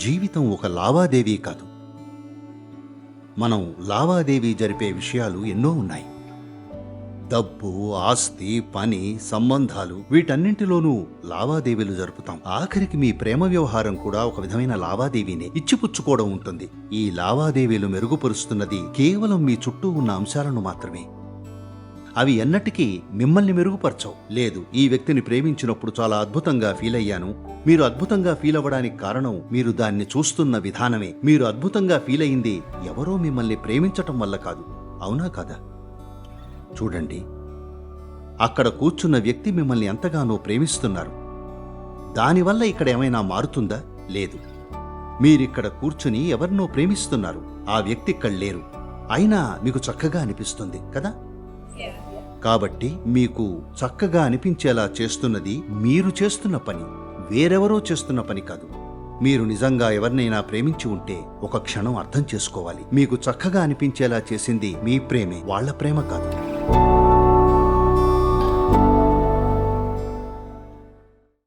జీవితం ఒక లావాదేవీ కాదు. మనం లావాదేవీ జరిపే విషయాలు ఎన్నో ఉన్నాయి. డబ్బు ఆస్తి పని సంబంధాలు వీటన్నింటిలోనూ లావాదేవీలు జరుపుతాం. ఆఖరికి మీ ప్రేమ వ్యవహారం కూడా ఒక విధమైన లావాదేవీనే. ఇచ్చిపుచ్చుకోవడం ఉంటుంది. ఈ లావాదేవీలు మెరుగుపరుస్తున్నది కేవలం మీ చుట్టూ ఉన్న అంశాలను మాత్రమే. అవి ఎన్నటికీ మిమ్మల్ని మెరుగుపరచవు. లేదు ఈ వ్యక్తిని ప్రేమించినప్పుడు చాలా అద్భుతంగా ఫీల్ అయ్యాను. మీరు అద్భుతంగా ఫీల్ అవ్వడానికి కారణం మీరు దాన్ని చూస్తున్న విధానమే. మీరు అద్భుతంగా ఫీల్ అయింది ఎవరో మిమ్మల్ని ప్రేమించటం వల్ల కాదు. అవునా కాదా? చూడండి అక్కడ కూర్చున్న వ్యక్తి మిమ్మల్ని ఎంతగానో ప్రేమిస్తున్నారు. దానివల్ల ఇక్కడ ఏమైనా మారుతుందా? లేదు. మీరిక్కడ కూర్చుని ఎవరినో ప్రేమిస్తున్నారు. ఆ వ్యక్తి ఇక్కడ లేరు. అయినా మీకు చక్కగా అనిపిస్తుంది కదా? కాబట్టి మీకు చక్కగా అనిపించేలా చేస్తున్నది మీరు చేస్తున్న పని. వేరెవరో చేస్తున్న పని కాదు. మీరు నిజంగా ఎవరినైనా ప్రేమించి ఉంటే ఒక క్షణం అర్థం చేసుకోవాలి. మీకు చక్కగా అనిపించేలా చేసింది మీ ప్రేమే. వాళ్ళ ప్రేమ కాదు.